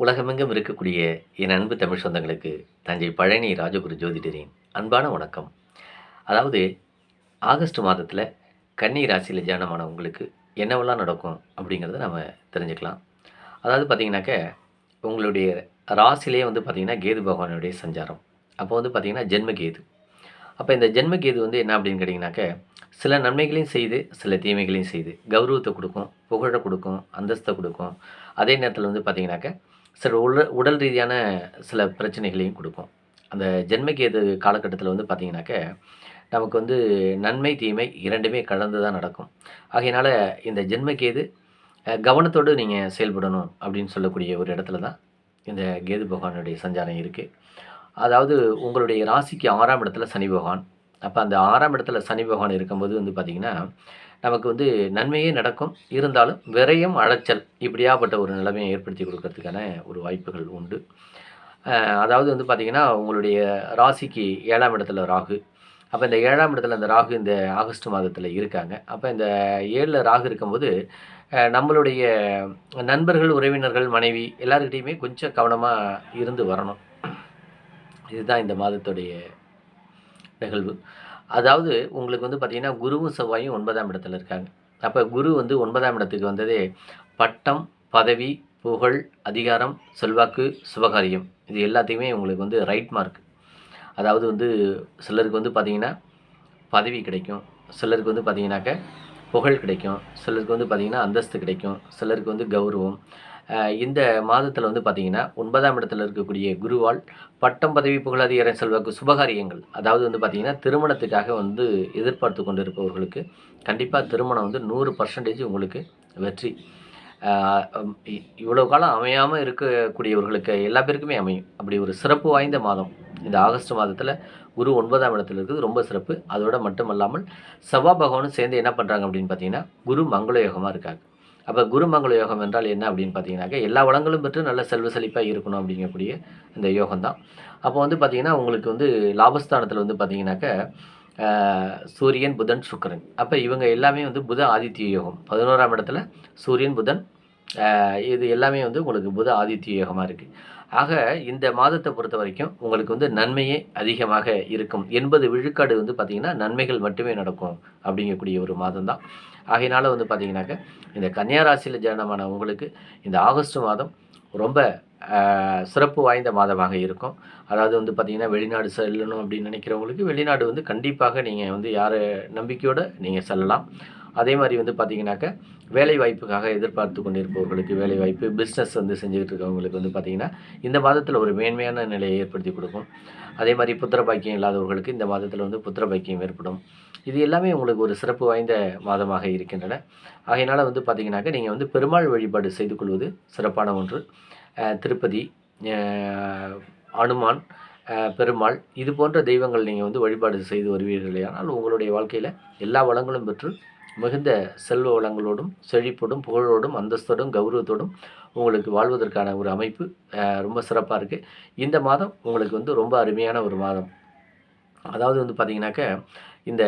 உலகமெங்கும் இருக்கக்கூடிய என் அன்பு தமிழ் சொந்தங்களுக்கு தஞ்சை பழனி ராஜகுரு ஜோதிடரின் அன்பான வணக்கம். அதாவது ஆகஸ்ட் மாதத்தில் கன்னி ராசியில் ஜானமான உங்களுக்கு என்னவெல்லாம் நடக்கும் அப்படிங்கிறத நம்ம தெரிஞ்சுக்கலாம். அதாவது பார்த்தீங்கன்னாக்க உங்களுடைய ராசிலே வந்து பார்த்திங்கன்னா கேது பகவானுடைய சஞ்சாரம். அப்போ வந்து பார்த்திங்கன்னா ஜென்ம கேது அப்போ இந்த ஜென்ம கேது வந்து என்ன அப்படின்னு கேட்டிங்கனாக்க சில நன்மைகளையும் செய்து சில தீமைகளையும் செய்து கௌரவத்தை கொடுக்கும் புகழை கொடுக்கும் அந்தஸ்தை கொடுக்கும். அதே நேரத்தில் வந்து பார்த்திங்கனாக்க சில உடல் உடல் ரீதியான சில பிரச்சனைகளையும் கொடுக்கும். அந்த ஜென்மகேது காலகட்டத்தில் வந்து பார்த்திங்கனாக்க நமக்கு வந்து நன்மை தீமை இரண்டுமே கலந்து தான் நடக்கும். ஆகையினால இந்த ஜென்மகேது கவனத்தோடு நீங்கள் செயல்படணும் அப்படின்னு சொல்லக்கூடிய ஒரு இடத்துல தான் இந்த கேது பகவானுடைய சஞ்சாரம் இருக்குது அதாவது உங்களுடைய ராசிக்கு ஆறாம் இடத்துல சனி பகவான் அப்போ அந்த ஆறாம் இடத்துல சனி பகவான் இருக்கும்போது வந்து பார்த்திங்கன்னா நமக்கு வந்து நன்மையே நடக்கும். இருந்தாலும் விரயம் அழைச்சல் இப்படியாப்பட்ட ஒரு நிலைமையை ஏற்படுத்தி கொடுக்கறதுக்கான ஒரு வாய்ப்புகள் உண்டு. அதாவது வந்து பார்த்திங்கன்னா உங்களுடைய ராசிக்கு ஏழாம் இடத்துல ராகு. அப்போ இந்த ஏழாம் இடத்துல அந்த ராகு இந்த ஆகஸ்ட் மாதத்தில் இருக்காங்க. அப்போ இந்த ஏழில் ராகு இருக்கும்போது நம்மளுடைய நண்பர்கள் உறவினர்கள் மனைவி எல்லாருக்கிட்டேயுமே கொஞ்சம் கவனமாக இருந்து வரணும். இதுதான் இந்த மாதத்துடைய நிகழ்வு. அதாவது உங்களுக்கு வந்து பார்த்திங்கன்னா குருவும் செவ்வாயும் ஒன்பதாம் இடத்துல இருக்காங்க. அப்போ குரு வந்து ஒன்பதாம் இடத்துக்கு வந்ததே பட்டம் பதவி புகழ் அதிகாரம் செல்வாக்கு சுபகாரியம். இது எல்லாத்தையுமே உங்களுக்கு வந்து ரைட் மார்க் அதாவது வந்து சிலருக்கு வந்து பார்த்திங்கன்னா பதவி கிடைக்கும். சிலருக்கு வந்து பார்த்திங்கனாக்க புகழ் கிடைக்கும். சிலருக்கு வந்து பார்த்திங்கன்னா அந்தஸ்து கிடைக்கும். சிலருக்கு வந்து கௌரவம். இந்த மாதத்தில் வந்து பார்த்திங்கன்னா ஒன்பதாம் இடத்துல இருக்கக்கூடிய குருவால் பட்டம் பதவி புகழ் செல்வாக்கு சுபகாரியங்கள் அதாவது வந்து பார்த்திங்கன்னா திருமணத்துக்காக வந்து எதிர்பார்த்து கொண்டு இருப்பவர்களுக்கு கண்டிப்பாக திருமணம் வந்து நூறு பர்சன்டேஜ் உங்களுக்கு வெற்றி. இவ்வளோ காலம் அமையாமல் இருக்கக்கூடியவர்களுக்கு எல்லா பேருக்குமே அமையும். அப்படி ஒரு சிறப்பு வாய்ந்த மாதம். இந்த ஆகஸ்ட் மாதத்தில் குரு ஒன்பதாம் இடத்துல இருக்குது ரொம்ப சிறப்பு. அதோட மட்டுமல்லாமல் செவ்வாய் பகவானும் சேர்ந்து என்ன பண்ணுறாங்க அப்படின்னு பார்த்தீங்கன்னா குரு மங்கள யோகமாக இருக்காங்க அப்போ குருமங்கள யோகம் என்றால் என்ன அப்படின்னு பார்த்தீங்கன்னாக்க எல்லா வளங்களும் பெற்று நல்ல செல்வ செழிப்பாக இருக்கணும் அப்படிங்கக்கூடிய இந்த யோகம் தான் அப்போ வந்து பார்த்தீங்கன்னா உங்களுக்கு வந்து லாபஸ்தானத்தில் வந்து பார்த்தீங்கன்னாக்க சூரியன் புதன் சுக்கரன். அப்போ இவங்க எல்லாமே வந்து புத ஆதித்ய யோகம். பதினோராம் இடத்துல சூரியன் புதன் இது எல்லாமே வந்து உங்களுக்கு புத ஆதித்ய யோகமாக இருக்குது ஆக இந்த மாதத்தை பொறுத்த வரைக்கும் உங்களுக்கு வந்து நன்மையே அதிகமாக இருக்கும். எண்பது விழுக்காடு வந்து பார்த்திங்கன்னா நன்மைகள் மட்டுமே நடக்கும் அப்படிங்கக்கூடிய ஒரு மாதம் தான் ஆகையினால வந்து பார்த்திங்கனாக்க இந்த கன்னியாராசியில் ஜனமான உங்களுக்கு இந்த ஆகஸ்ட் மாதம் ரொம்ப சிறப்பு வாய்ந்த மாதமாக இருக்கும். அதாவது வந்து பார்த்திங்கன்னா வெளிநாடு செல்லணும் அப்படின்னு நினைக்கிறவங்களுக்கு வெளிநாடு வந்து கண்டிப்பாக நீங்கள் வந்து யார் நம்பிக்கையோடு நீங்கள் செல்லலாம். அதே மாதிரி வந்து பார்த்திங்கனாக்கா வேலை வாய்ப்புக்காக எதிர்பார்த்து கொண்டிருப்பவர்களுக்கு வேலை வாய்ப்பு பிஸ்னஸ் வந்து செஞ்சுக்கிட்டு இருக்கவங்களுக்கு வந்து பார்த்திங்கன்னா இந்த மாதத்தில் ஒரு மேன்மையான நிலையை ஏற்படுத்தி கொடுக்கும். அதே மாதிரி புத்திர பாக்கியம் இல்லாதவர்களுக்கு இந்த மாதத்தில் வந்து புத்திர பாக்கியம் ஏற்படும். இது எல்லாமே உங்களுக்கு ஒரு சிறப்பு வாய்ந்த மாதமாக இருக்கின்றன. ஆகையினால் வந்து பார்த்திங்கனாக்கா நீங்கள் வந்து பெருமாள் வழிபாடு செய்து கொள்வது சிறப்பான ஒன்று. திருப்பதி அனுமான் பெருமாள் இது போன்ற தெய்வங்கள் நீங்கள் வந்து வழிபாடு செய்து வருவீர்களேயானால் உங்களுடைய வாழ்க்கையில் எல்லா வளங்களும் பெற்று மிகுந்த செல்வ வளங்களோடும் செழிப்போடும் புகழோடும் அந்தஸ்தோடும் கௌரவத்தோடும் உங்களுக்கு வாழ்வதற்கான ஒரு அமைப்பு ரொம்ப சிறப்பாக இருக்குது இந்த மாதம் உங்களுக்கு வந்து ரொம்ப அருமையான ஒரு மாதம். அதாவது வந்து பார்த்திங்கனாக்க இந்த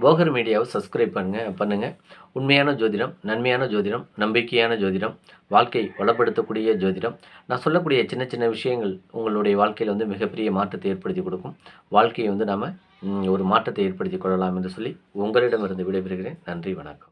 போகர் மீடியாவை சப்ஸ்கிரைப் பண்ணுங்க பண்ணுங்கள் உண்மையான ஜோதிடம் நன்மையான ஜோதிடம் நம்பிக்கையான ஜோதிடம் வாழ்க்கை வளப்படுத்தக்கூடிய ஜோதிடம். நான் சொல்லக்கூடிய சின்ன சின்ன விஷயங்கள் உங்களுடைய வாழ்க்கையில் வந்து மிகப்பெரிய மாற்றத்தை ஏற்படுத்தி கொடுக்கும். வாழ்க்கையை வந்து நாம் ஒரு மாற்றத்தை ஏற்படுத்தி கொள்ளலாம் என்று சொல்லி உங்களிடமிருந்து விடைபெறுகிறேன். நன்றி வணக்கம்.